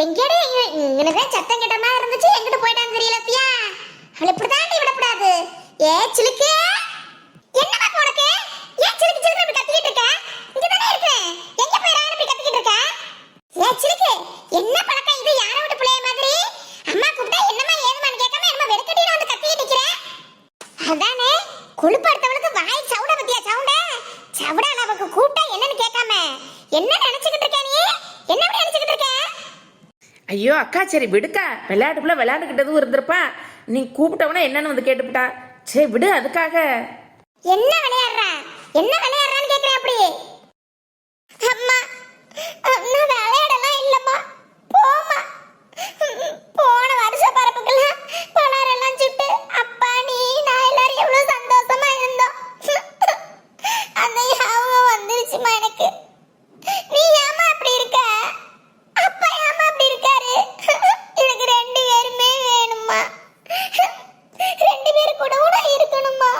இங்கனதான் சத்தம் கிட்ட மாதிரி இருந்துச்சு. எங்கிட்டு போயிட்டான்னு தெரியல பியா அவளை இப்படிதான் விடக்கூடாது. ஏ சிலுக்கு! என்னமா இப்ப உனக்கு? ஏன் சிலுக்கு சிலுக்கு இப்படி கத்திக்கிட்டு இருக்க? இங்க தானே இருக்கேன் எங்க போயிடான்னு இப்படி கத்திக்கிட்டு இருக்க? ஏ சிலுக்கு! என்ன பழக்கம் இது? யாரை விட்டு பிள்ளைய மாதிரி? அம்மா கூப்பிட்டா என்னம்மா ஏதுமான்னு கேட்காம என்னமா வெறுக்கட்டின்னு வந்து கத்திக்கிட்டு நிக்கிற? அதானே? குளிப்படுத்தவளுக்கு வாய் சவுட பத்தியா சவுண்ட? சவுடா அளவுக்கு கூப்பிட்டா என்னன்னு கேட்காம? என்ன நினைச்சுக்கிட்டு இருக்க நீ? என்ன இப்படி நினைச்சுக்கிட்டு இருக்க? ஐயோ அக்கா சரி விடுக்கா. விளையாட்டுக்குள்ள விளையாண்டுக்கிட்டதும் இருந்திருப்பா. நீ கூப்பிட்டவன என்னன்னு வந்து கேட்டுவிட்டா. சரி விடு அதுக்காக. என்ன விளையாடுற? என்ன விளையாடுறான்னு கேக்குறேன் அப்படி? அம்மா நான் விளையாடலாம் இல்லம்மா. போமா போன வருஷ பரப்புக்கெல்லாம் பலரெல்லாம் சுட்டு அப்பா நீ நான் எல்லாரும் எவ்வளவு சந்தோஷமா இருந்தோம் அந்த ஞாபகம் வந்துருச்சுமா எனக்கு நீ ஏமா அப்படி இருக்க அப்பா ஏமா அப்படி இருக்காரு எனக்கு ரெண்டு பேருமே வேணுமா ரெண்டு பேரும் கூட கூட இருக்கணுமா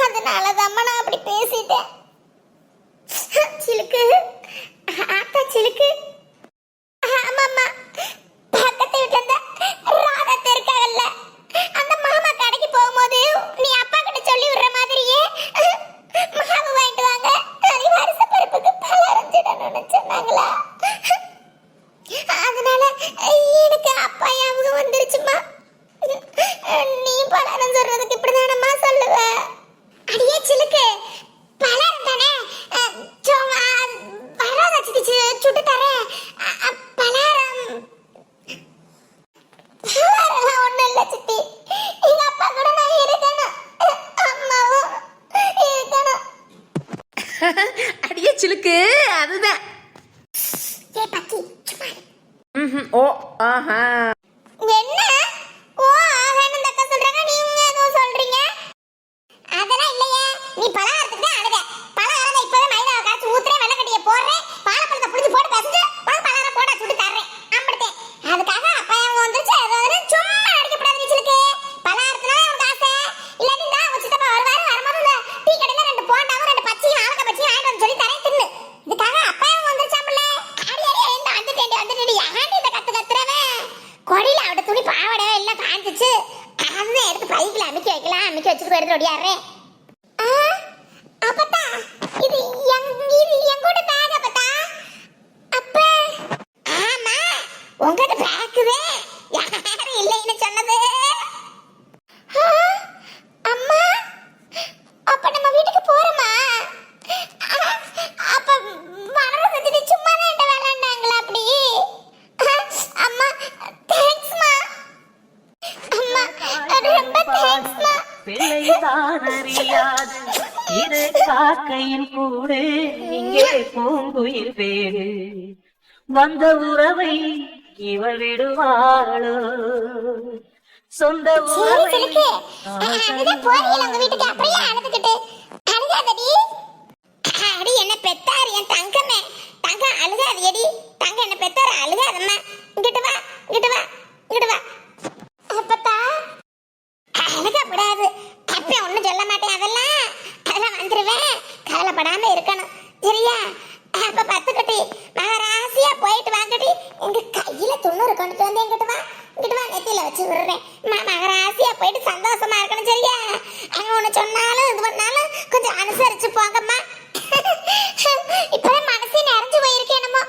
அதனால தான் நான் அப்படி பேசிட்டேன் சிலுக்கு ஆத்தா சிலுக்கு ஆமாம்மா பக்கத்து வீட்டுல இருந்த ராதத்தை இருக்காங்கல்ல அந்த மாமா கடைக்கு போகும்போது நீ அப்பா கிட்ட சொல்லி விடுற மாதிரியே மாவு வாங்கிட்டு வாங்க அது வருஷ பிறப்புக்கு பலரஞ்சிடணும்னு சொன்னாங்களா அதனால எனக்கு அப்பா ஞாபகம் வந்துருச்சுமா நீ பலரும் சொல்றதுக்கு இப்படிதானம்மா சொல்லுவ அடியே சிலுக்கு பலரும் தானே அஹ், சும்மா பலரும் வச்சுட்டு சுட்டு தரேன் அஹ், அஹ், பலரும் பலரெல்லாம் ஒண்ணும் இல்ல சித்தி எங்க அப்பா கூட நான் இருக்கணும் அம்மாவும் இருக்கணும் அடியே சிலுக்கு அதுதான் ஏ பக்கி சும்மா இரு. ம்ஹும். ஓ ஆஹா என்ன ஓ ஆகான்னு இந்த அக்கா சொல்றாங்க நீங்க எதுவும் சொல்றீங்க அதெல்லாம் இல்லையே நீ பலகாரத்துக்கு தான் அழுத. பலகாரம் இப்பவே மைதாவை காய்ச்சி ஊத்துறேன் வெள்ளக்கட்டியை போடுறேன் பாலப்பழத்தை புடிச்சு போட்டு பேசிட்டு உனக்கு பலகாரம் போட சுட்டு தர்றேன். அம்பிட்டேன் அதுக்காக அப்பா அவங்க வந்துருச்சு. அது வந்து சும்மா அடிக்கப்படாது நீச்சலுக்கு. பலகாரத்துல உனக்கு ஆசை. இல்லாட்டி நான் உங்க சித்தப்பா வருவாரு வரும்போது இந்த டீ கடையில ரெண்டு போண்டாவும் ரெண்டு பச்சையும் ஆளுக்க பச்சையும் வாங்கிட்டு வந்து சொல்லி தரேன் தின்னு. இதுக்காக அப்பா அவங்க வந்துருச்சாம்ல அடி அடி என்ன வந்துட்டேன் வந்துட்டேன் யாண்டி இந்த கத்து கத்துறவன் கொடியில அவட துணி பாவாடை எல்லாம் காஞ்சிச்சு. அதுதான் எடுத்து பைக்கில் அமைக்க வைக்கலாம் அமைக்க வச்சுட்டு எடுத்து ஓடியாடுறேன் அப்பத்தா இது எங் இது எங்கூட பேக் அப்பத்தா அப்ப ஆமா உங்ககிட்ட பேக்குதே யாரும் இல்லைன்னு சொன்னது. அம்மா அப்ப நம்ம வீட்டுக்கு போறோமா? அப்ப வளர செஞ்சுட்டு சும்மா தான் என்கிட்ட விளையாண்டாங்களா அப்படி? அம்மா தேங்க்ஸ்மா அம்மா ரொம்ப தேங்க்ஸ்மா இரு காக்கையின் கூடு இங்கே பூங்குயில் பேரு வந்த உறவை இவள் விடுவாளோ சொந்த உறவை என்ன பெத்தாரு என் தங்கமே. தங்க அழுகாது எடி. தங்க என்ன பெத்தாரு அழுகாதம்மா இங்கிட்டு வா இங்கிட்டு வா இங்கிட்டு வா அப்பத்தா அழுகப்படாது அப்ப ஒண்ணும் சொல்ல மாட்டேன் அதெல்லாம் அதெல்லாம் வந்துருவேன் கவலைப்படாம இருக்கணும் சரியா அப்ப பத்துக்கட்டி மகராசியா போயிட்டு வாங்கடி எங்க கையில துண்ணூறு கொண்டுட்டு வந்து எங்கிட்ட வா இங்கிட்டு வா நெத்தியில வச்சு விடுறேன் நான் மகராசியா போயிட்டு சந்தோஷமா இருக்கணும் சரியா? அங்க ஒண்ணு சொன்னாலும் இது பண்ணாலும் கொஞ்சம் அனுசரிச்சு போங்கம்மா. இப்பதான் மனசே நிறைஞ்சு போயிருக்கு என்னமோ.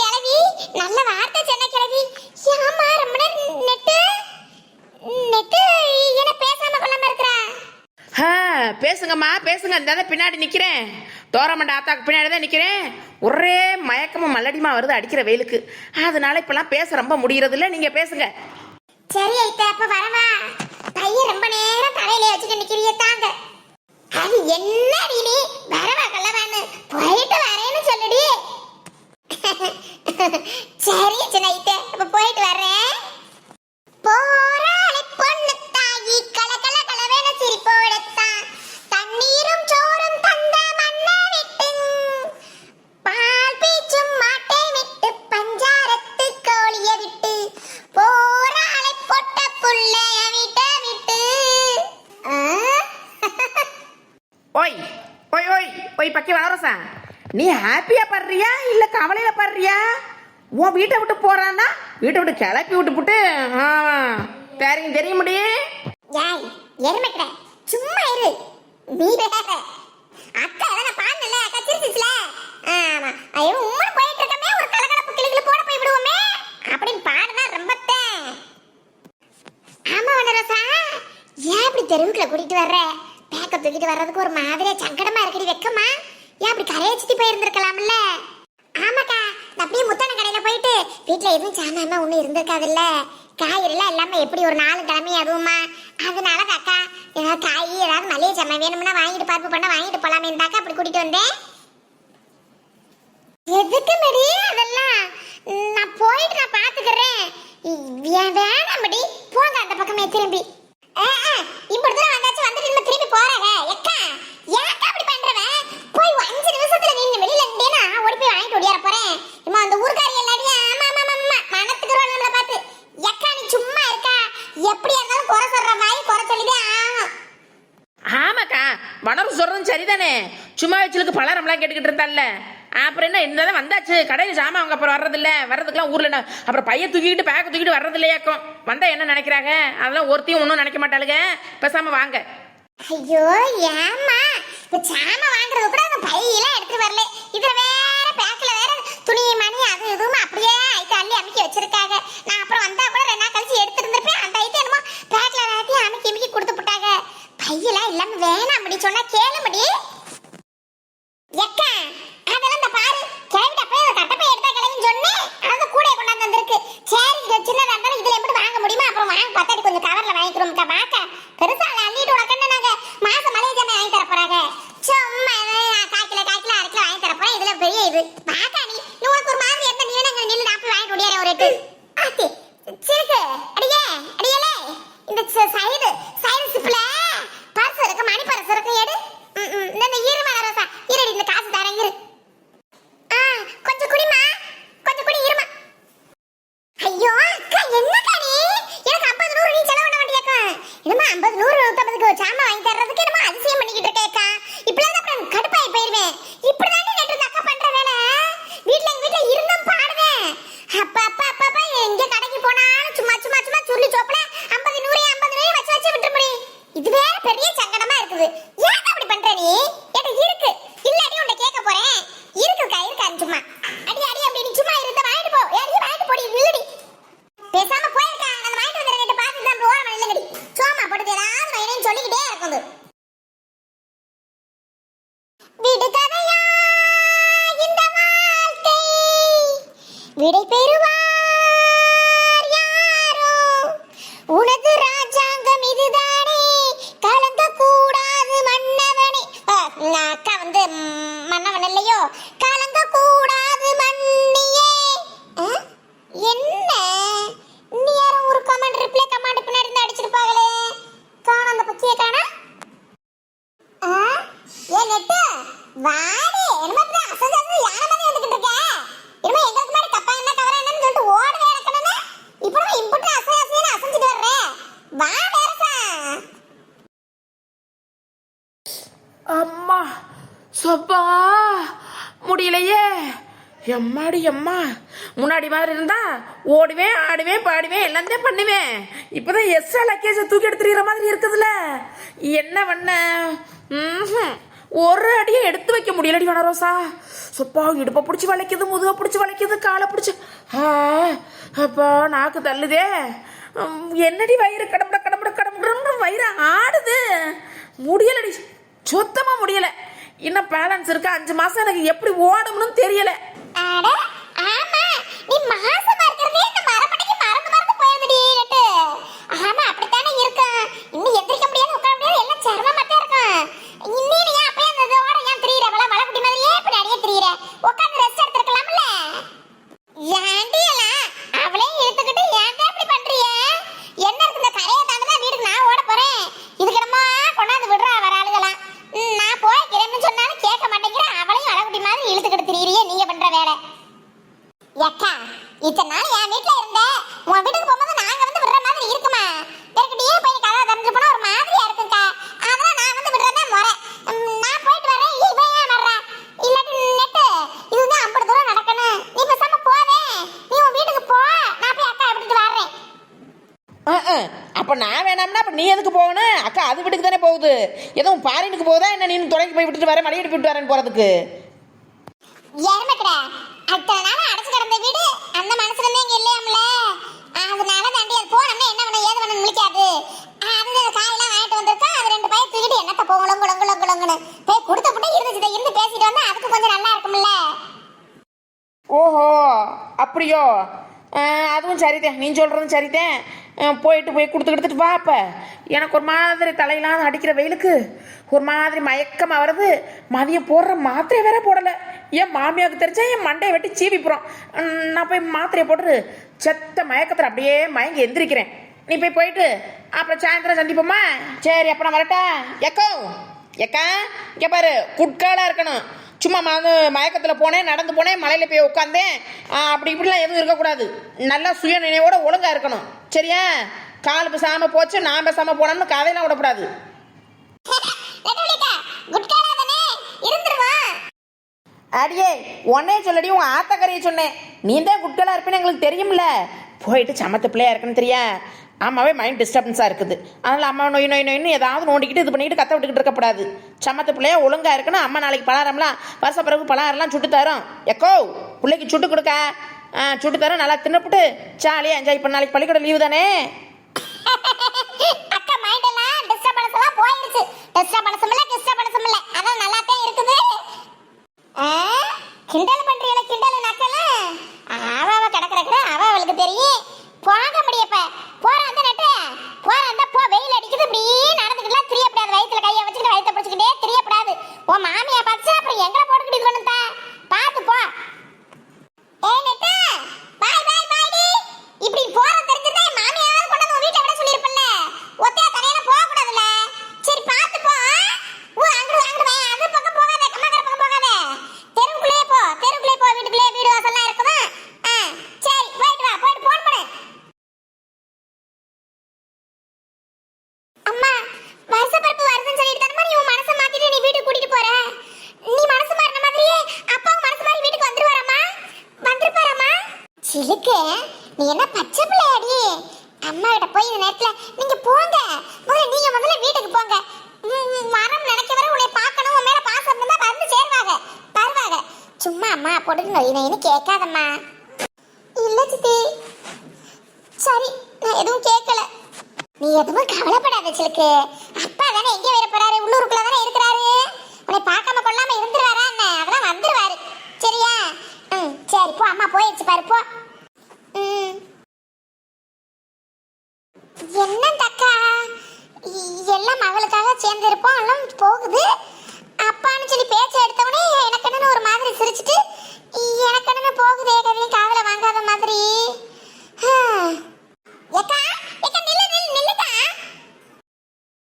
கிளவி நல்ல வார்த்தை சொன்ன கிளவி ஏமா ரொம்ப நேரம் நெட்டு நெட்டு என்ன பேசாம கொள்ளாம இருக்கிறா? பேசுங்கம்மா பேசுங்க. இந்த பின்னாடி நிக்கிறேன். தோரமண்ட ஆத்தாக்கு பின்னாடி தான் நிக்கிறேன். ஒரே மயக்கமும் மல்லடிமா வருது அடிக்கிற வெயிலுக்கு. அதனால இப்பெல்லாம் பேச ரொம்ப முடியறது இல்ல நீங்க பேசுங்க. சரி ஐத்த அப்ப வரவா? கையை ரொம்ப நேரம் தலையில வச்சுட்டு நிக்கிறிய தாங்க. அது என்ன நீ? வரவா கல்லவான்னு போயிட்டு வரேன்னு சொல்லுடி. சரி சின்ன இப்ப போயிட்டு வரேன் போராளி பொண்ணு. ஓய் நீ ஹாப்பியா படுறியா? இல்ல கவலையில படுறியா? உன் வீட்டை விட்டு போறான்னா வீட்டை விட்டு கிளப்பி விட்டு போட்டு ஆ, தெரியும் தெரிய முடியும் ஏய் சும்மா இரு. நீ வேற அக்கா எதனா பாண்டல அக்கா சிரிச்சிச்சுல. ஆமா. ஐயோ உம்மா போயிட்டு இருக்கமே ஒரு கலகலப்பு கிளிகளு போட போய் விடுவோமே. அப்படின்னு பாடுனா ரொம்ப ஆமா வனரசா. ஏன் இப்படி தெருவுக்குள்ள கூட்டிட்டு வர்ற? பேக்க தூக்கிட்டு வர்றதுக்கு ஒரு மாதிரியா சங்கடமா இருக்கடி வெக்கமா? நிறைய சுத்தி போயிருந்திருக்கலாம்ல. ஆமாக்கா அப்படியே முத்தான கடையில போயிட்டு வீட்டுல எதுவும் சாமான்மா ஒண்ணும் இருந்திருக்காதுல்ல. காய்கறிலாம் எல்லாமே எப்படி ஒரு நாலு கிழமை அதுவுமா அதனால அக்கா ஏதாவது காய் ஏதாவது மளிகை சாமான் வேணும்னா வாங்கிட்டு பார்ப்பு பண்ண வாங்கிட்டு போலாமே இருந்தாக்கா அப்படி கூட்டிட்டு வந்தேன். எதுக்கு மடி அதெல்லாம்? நான் போயிட்டு நான் பாத்துக்கிறேன். வேணாம் மடி போங்க அந்த பக்கமே திரும்பி. ஆ, இப்படி தூரம் வந்தாச்சு வந்துட்டு திரும்பி போறாங்க எக்கா ஏக்கா அப்படி பண்றவன் போய் அஞ்சு நிமிஷம் போய் வாங்கிட்டு ஓடியார போறேன். இம்மா அந்த ஊர்க்காரி எல்லாரையும் ஆமா ஆமா ஆமா மனத்துக்கு நம்மள பார்த்து எக்கா நீ சும்மா இருக்கா? எப்படியா இருந்தாலும் குறை சொல்ற மாதிரி குறை சொல்லிதே ஆகும் ஆமாக்கா வனரு சொல்றதும் சரிதானே? சும்மா வச்சுலுக்கு பலரம்லாம் கேட்டுக்கிட்டு இருந்தால அப்புறம் என்ன என்னதான் வந்தாச்சு? கடையில் சாமான் அவங்க அப்புறம் வர்றதில்ல. வர்றதுக்குலாம் ஊர்ல என்ன அப்புறம் பையன் தூக்கிட்டு பேக்க தூக்கிட்டு வர்றது இல்லையாக்கும் வந்தா என்ன நினைக்கிறாங்க? அதெல்லாம் ஒருத்தையும் ஒன்றும் நினைக்க மாட்டாளுங்க பேசாம வாங்க. ஐயோ ஏம்மா இப்ப சாம வாங்குறது கூட அந்த பையெல்லாம் எடுத்துட்டு வரல இதுல வேற பேக்ல வேற துணி மணி அது இதுவும் அப்படியே ஐட்ட அள்ளி அமுக்கி வச்சிருக்காங்க நான் அப்புறம் வந்தா கூட ரெண்டு நாள் கழிச்சு எடுத்துட்டு இருந்திருப்பேன் அந்த ஐட்டம் என்னமோ பேக்ல எல்லாத்தையும் அமுக்கி அமுக்கி கொடுத்து போட்டாங்க பையெல்லாம் இல்லாம வேணாம் அப்படி சொன்னா கேளு முடி எக்கா அதெல்லாம் இந்த பாரு கிளவிட்ட போய் ஒரு கட்டப்பை எடுத்தா கிளவின்னு சொன்னேன் அது கூட கொண்டாந்து வந்திருக்கு சரி இது சின்னதா இருந்தாலும் இதுல எப்படி வாங்க முடியுமா அப்புறம் வாங்க பார்த்தாடி கொஞ்சம் கவர்ல வாங்கிக்கிறோம்க்கா வாக்க பெருசா அள்ளிட்டு உனக்கு நாங்க மாசம் மளிகை ஜாமான் வாங்கி தர போறாங்க சும்மா எதாவது கால் கிலோ கால் கிலோ அரை கிலோ வாங்கி தர போறேன் இதுல பெரிய இது வாக்கா நீ நீ உனக்கு ஒரு மாதிரி இருந்தா நீ வேணா இங்க நில்லு நான் போய் வாங்கிட்டு ஓடியாரேன் ஒரு எட்டு ஆத்தி சிறுக்கு அடியே அடியலே இந்த சைடு சைடு சிப்ல பர்ஸ் இருக்கு மணி பர்ஸ் இருக்கு எடு ம், ம், இந்த இந்த இரு மலரோசா இருடி இந்த காசு தரேன் இரு ஆ கொஞ்சம் குடிமா கொஞ்சம் குடி இருமா ஐயோ அக்கா என்னக்கா நீ எனக்கு ஐம்பது நூறு நீ செலவு பண்ண மாட்டியாக்கா என்னமா ஐம்பது நூறு நூற்றம்பதுக்கு சாமான் வாங்கி தர்றதுக்கு என்னமா அதிசயம் பண்ணிக்கிட்டு இருக்கேக்கா இப்படிலாம் அப்புறம் கடுப்பாகி போயிருவேன் இப்படிதானே நேற்று இந்த அக்கா பண்ற வேலை வீட்ல எங்க வீட்ல இருந்தும் பாடுவேன் அப்பா அப்பா அப்பா அப்பா எங்க கடைக்கு போனாலும் சும்மா சும்மா சும்மா சொல்லி சோப்பல ஐம்பது நூறு ஐம்பது நூறு வச்சு வச்சு விட்டு முடி இது வேற பெரிய சங்கடமா இருக்குது ஏன் அப்படி பண்ற நீ என்கிட்ட இருக்கு இல்லாட்டி உன்னை கேட்க போறேன் இருக்குக்கா இருக்கா சும்மா அடி அடி அப்படி நீ சும்மா இருந்த வாங்கிட்டு போ யாரையும் வாங்கிட்டு போடி இல்லடி பேசாம போயிருக்கா அந்த வாங்கிட்டு வந்த ரெண்டு பார்த்து தான் ஓரமா இல்லங்கடி சோமா போட்டு ஏதாவது வேணும்னு சொல்லிக்கிட்டே விடை பெறுவார் யாரோ? உனது ராஜாங்கம் இதுதானே? கலங்க கூடாது மன்னவனே நான் அக்கா வந்து மன்னவன் இல்லையோ? கலங்க கூடாது மன்னியே ஆ? என்ன நீ யாரும் ஒரு கமாண்ட் ரிப்ளை கமாண்ட் பின்னாடி இருந்து அடிச்சிருப்பாங்களே காணோம் அந்த பச்சியை காணா ஆ? ஏ நெட்டு வாடி என்னமோ இப்படி அசஞ்சு அசஞ்சு யானை மாதிரி வந்துகிட்டு இருக்க என்னமோ எங்களுக்கு மாதிரி தப்பா என்ன தவறா என்னன்னு சொல்லிட்டு ஓடவே இருக்கணும்னு இப்போ நம்ம இம்புட்டு அசை அசைன்னு அசைஞ்சிட்டு வர்ற வா நேரசா அம்மா சொப்பா முடியலையே. எம்மாடி எம்மா. முன்னாடி மாதிரி இருந்தா ஓடுவேன் ஆடுவேன் பாடுவேன் எல்லாத்தையும் தான் பண்ணுவேன். இப்போதான் எஸ்ஆ லக்கேஜை தூக்கி எடுத்துகிற மாதிரி இருக்குதுல்ல. என்ன பண்ண ம்ஹும். ஒரு அடியை எடுத்து வைக்க முடியலடி வனரோசா. சொப்பா இடுப்பை பிடிச்சி வளைக்குது முதுகை பிடிச்சி வளைக்குது காலை பிடிச்சி. அப்பா நாக்கு தள்ளுதே. என்னடி வயிறு கடம்பட கடம்பட கடம்பட வயிறு ஆடுது. முடியலடி. சுத்தமா முடியல. இன்னும் பேலன்ஸ் இருக்கு? அஞ்சு மாசம் எனக்கு எப்படி ஓடணும்னு தெரியல. உட்காந்து ஆமா நீ மாசமா இருக்கிறதே இந்த மரப்பட்டைக்கு மறந்து மறந்து போயிருந்தடி நெட்டு ஆமா அப்படித்தானே இருக்கும் இன்னும் எந்திரிக்க முடியாது உட்கார முடியாது எல்லாம் சிரமமா தான் இருக்கும் இன்னும் நீ ஏன் அப்படியே அந்த இதோட ஏன் திரியிற வள வளக்குட்டி மாதிரியே பின்னாடியே திரியிற உட்காந்து ரெஸ்ட் எடுத்துருக்கலாம்ல ஏன்டி எல்லாம் அவளே இழுத்துக்கிட்டு ஏன்டா இப்படி பண்றிய என்ன இருக்கு இந்த கரையை தாண்டி தான் வீட்டுக்கு நான் ஓட போறேன் இதுக்கு என்னமோ கொண்டாந்து விடுறா வர ஆளுகளாம் ம், நான் போய்க்கிறேன்னு சொன்னாலும் கேட்க மாட்டேங்கிற அவளையும் அழகுட்டி மாதிரி இழுத்துக்கிட்டு திரியிறியே நீங்க பண்ற வேலை எக்கா இத்தனை நாள் என் வீட்ல அஹ், அப்ப நான் வேணாம்னா அப்ப நீ எதுக்கு போகணும்? அக்கா அது வீட்டுக்கு தானே போகுது. எதுவும் பாரினுக்கு போகுதா? என்ன நீ தொடங்கி போய் விட்டுட்டு வரேன் மலையடி போயிட்டு வரேன் போறதுக்கு? எருமைக்கடை அத்தனை நாள் அடைச்சு கிடந்த வீடு அந்த மனசுல இருந்தே இங்க இல்லையாம்ல? அதனால தாண்டி அது போனோம்னா என்ன பண்ண ஏது பண்ண முழிக்காது. அது காயெல்லாம் வாங்கிட்டு வந்திருக்கா அது ரெண்டு பையன் தூக்கிட்டு என்னத்த போகலாம் குளங்கு குளங்கு குளங்குன்னு. போய் கொடுத்த புட்டை இருந்துச்சு இருந்து பேசிட்டு வந்தா அதுக்கு கொஞ்சம் நல்லா இருக்கும்ல? ஓஹோ அப்படியோ. அதுவும் சரிதான் நீ சொல்கிறதும் சரிதான் போயிட்டு போய் கொடுத்து கொடுத்துட்டு வா அப்போ. எனக்கு ஒரு மாதிரி தலையெல்லாம் அடிக்கிற வெயிலுக்கு ஒரு மாதிரி மயக்கமாக வருது. மதியம் போடுற மாத்திரை வேற போடலை. என் மாமியாவுக்கு தெரிஞ்சா என் மண்டையை வெட்டி சீவிப்புறோம். நான் போய் மாத்திரையை போட்டு செத்த மயக்கத்தில் அப்படியே மயங்கி எந்திரிக்கிறேன். நீ போய் போயிட்டு அப்புறம் சாயந்தரம் சந்திப்போமா? சரி அப்போ நான் வரட்டா? எக்கோ எக்கா இங்கே பாரு குட்காலாக இருக்கணும். சும்மா மயக்கத்தில் போனேன் நடந்து போனேன் மலையில் போய் உட்காந்தேன் அப்படி இப்படிலாம் எதுவும் இருக்கக்கூடாது. நல்லா சுய நினைவோட ஒழுங்காக இருக்கணும். சரியா? கால் பேசாமல் போச்சு நான் பேசாமல் போனோம்னு கதையெல்லாம் விடக்கூடாது. அடியே உன்னே சொல்லடி உன் ஆத்தக்கரையை சொன்னேன். நீ தான் குட்கலாக இருப்பேன்னு எங்களுக்கு தெரியும்ல. போயிட்டு சமத்து பிள்ளையா இருக்குன்னு தெரியா? அம்மாவே மைண்ட் டிஸ்டர்பன்ஸாக இருக்குது. அதனால் அம்மா நொய் நொய் நொய்னு ஏதாவது நோண்டிக்கிட்டு இது பண்ணிக்கிட்டு கத்த விட்டுக்கிட்டு இருக்கக்கூடாது சமத்து பிள்ளையா ஒழுங்காக இருக்கணும். அம்மா நாளைக்கு பலாரம்லாம் வருஷ பிறகு பலாரம்லாம் சுட்டு தரும். எக்கோ பிள்ளைக்கு சுட்டு கொடுக்க. சுட்டு தரோம். நல்லா தின்னுப்புட்டு ஜாலியாக என்ஜாய் பண்ண. நாளைக்கு பள்ளிக்கூட லீவு தானே? அக்கா மைண்ட் எல்லாம் டிஸ்டர்பன்ஸ் எல்லாம் போயிடுச்சு. டிஸ்டர்பன்ஸ் டிஸ்டர்பன்ஸ் இல்ல அதான் நல்லா தான் இருக்குது ஆ, கிண்டல் பண்றீங்களா கிண்டல் நக்கல அவ அவ கிடக்குற அவ அவளுக்கு தெரியும் போக முடியப்ப போற அந்த நட்டு போற அந்த போ வெயில் அடிக்குது இப்படியே நடந்துக்கலாம் தெரியப்படாது வயித்துல கையை வச்சுக்கிட்டு வயித்தை பிடிச்சிக்கிட்டே தெரியப்படாது உன் மாமியா பார்த்து அப்புறம் எங்களை போட்டுக்கிட்டு இது பண்ணுதா பார்த்து போ ஏய் நெட்டு பாய் பாய் பாய்டி இப்படி போற தெரிஞ்சிருந்தா என் மாமியாவது கொண்டு வந்து உன் வீட்ல விட சொல்லிருப்பல்ல ஒத்தையா தரையில போக கூடாதுல சரி பாத்து போ ஓ அங்க அங்க வே அது பக்கம் போகாத கம்மாக்கற பக்கம் போகாத தெருவுக்குள்ளே போ தெருவுக்குள்ளே போ வீட்டுக்குள்ளே வீடு வாசல்லாம் இருக்குமா ஆ சரி போயிட்டு வா போயிட்டு போன் பண்ணு அம்மா வருஷ பிறப்பு வருதுன்னு சொல்லிட்டு தானே நீ உன் மனசை மாத்திட்டு நீ வீட்டுக்கு கூட்டிட்டு போற நீ மனசு மாறின மாதிரியே அப்பாவும் மனசு மாறி வீட்டுக்கு வந்துருவாராமா வந்துருப்பாராமா சிலுக்கு நீ என்ன பச்சை பிள்ளையாடி? அம்மா கிட்ட போய் இந்த நேரத்துல நீங்க போங்க. முதல்ல நீங்க முதல்ல வீட்டுக்கு போங்க. மரம் நினைக்க வர உன்னை பார்க்கணும். உன் மேல பாசம் இருந்தா வந்து சேருவாங்க தருவாங்க சும்மா அம்மா போட்டு நொய் நொய்னு கேட்காதம்மா. இல்ல சித்தி. சரி நான் எதுவும் கேட்கல. நீ எதுவும் கவலைப்படாத சிலுக்கு. அப்பா தானே எங்கே வர போறாரு? உள்ளூருக்குள்ள தானே இருக்கிறாரு? உன்னை பார்க்காம கொள்ளாம